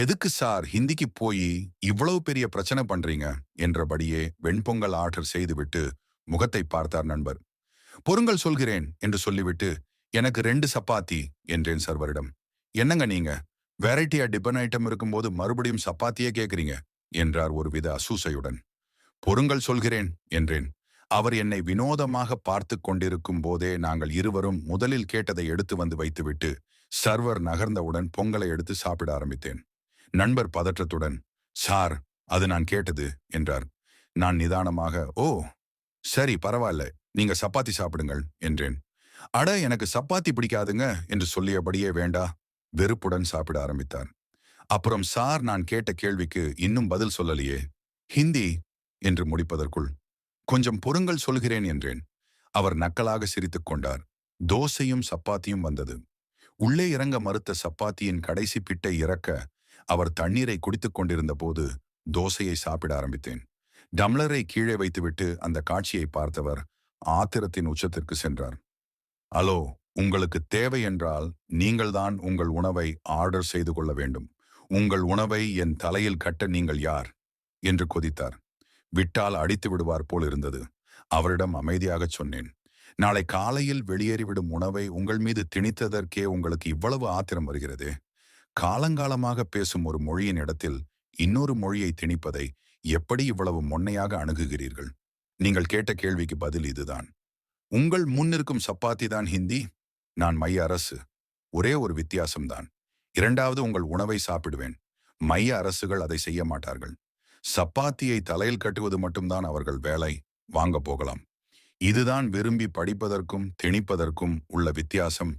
எதுக்கு சார் ஹிந்திக்கு போய் இவ்வளவு பெரிய பிரச்சனை பண்றீங்க? என்றபடியே வெண்பொங்கல் ஆர்டர் செய்துவிட்டு முகத்தை பார்த்தார் நண்பர். பொருங்கள் சொல்கிறேன் என்று சொல்லிவிட்டு எனக்கு ரெண்டு சப்பாத்தி என்றேன் சர்வரிடம். என்னங்க நீங்க? வெரைட்டியா டிபன் ஐட்டம் இருக்கும்போது மறுபடியும் சப்பாத்தியே கேக்குறீங்க? என்றார் ஒருவித அசூசையுடன். பொருங்கள் சொல்கிறேன் என்றேன். அவர் என்னை வினோதமாக பார்த்து கொண்டிருக்கும் போதே நாங்கள் இருவரும் முதலில் கேட்டதை எடுத்து வந்து வைத்துவிட்டு சர்வர் நகர்ந்தவுடன் பொங்கலை எடுத்து சாப்பிட ஆரம்பித்தேன். நண்பர் பதற்றத்துடன் சார் அது நான் கேட்டது என்றார். நான் நிதானமாக ஓ சரி பரவாயில்ல நீங்க சப்பாத்தி சாப்பிடுங்கள் என்றேன். அட எனக்கு சப்பாத்தி பிடிக்காதுங்க என்று சொல்லியபடியே வேண்டா வெறுப்புடன் சாப்பிட ஆரம்பித்தார். அப்புறம் சார் நான் கேட்ட கேள்விக்கு இன்னும் பதில் சொல்லலையே ஹிந்தி என்று முடிப்பதற்குள் கொஞ்சம் பொறுங்கள் சொல்கிறேன் என்றேன். அவர் நக்கலாக சிரித்துக் கொண்டார். தோசையும் சப்பாத்தியும் வந்தது. உள்ளே இறங்க மறுத்த சப்பாத்தியின் கடைசி பிட்டை இறக்க அவர் தண்ணீரை குடித்துக் கொண்டிருந்த போது தோசையை சாப்பிட ஆரம்பித்தேன். டம்ளரை கீழே வைத்துவிட்டு அந்த காட்சியை பார்த்தவர் ஆத்திரத்தின் உச்சத்திற்கு சென்றார். அலோ உங்களுக்கு தேவை என்றால் நீங்கள்தான் உங்கள் உணவை ஆர்டர் செய்து கொள்ள வேண்டும். உங்கள் உணவை என் தலையில் கட்ட நீங்கள் யார்? என்று கொதித்தார். விட்டால் அடித்து விடுவார் போல் இருந்தது. அவரிடம் அமைதியாகச் சொன்னேன். நாளை காலையில் வெளியேறிவிடும் உணவை உங்கள் மீது திணித்ததற்கே உங்களுக்கு இவ்வளவு ஆத்திரம் வருகிறதே. காலங்காலமாக பேசும் ஒரு மொழியின் இடத்தில் இன்னொரு மொழியை திணிப்பதை எப்படி இவ்வளவு மொன்னையாக அணுகுகிறீர்கள்? நீங்கள் கேட்ட கேள்விக்கு பதில் இதுதான். உங்கள் முன்னிருக்கும் சப்பாத்தி தான் ஹிந்தி நான் மைய அரசு. ஒரே ஒரு வித்தியாசம்தான். இரண்டாவது உங்கள் உணவை சாப்பிடுவேன். மைய அரசுகள் அதை செய்ய மாட்டார்கள். சப்பாத்தியை தலையில் கட்டுவது மட்டும்தான் அவர்கள் வேலை. வாங்க போகலாம். இதுதான் விரும்பி படிப்பதற்கும் திணிப்பதற்கும் உள்ள வித்தியாசம்.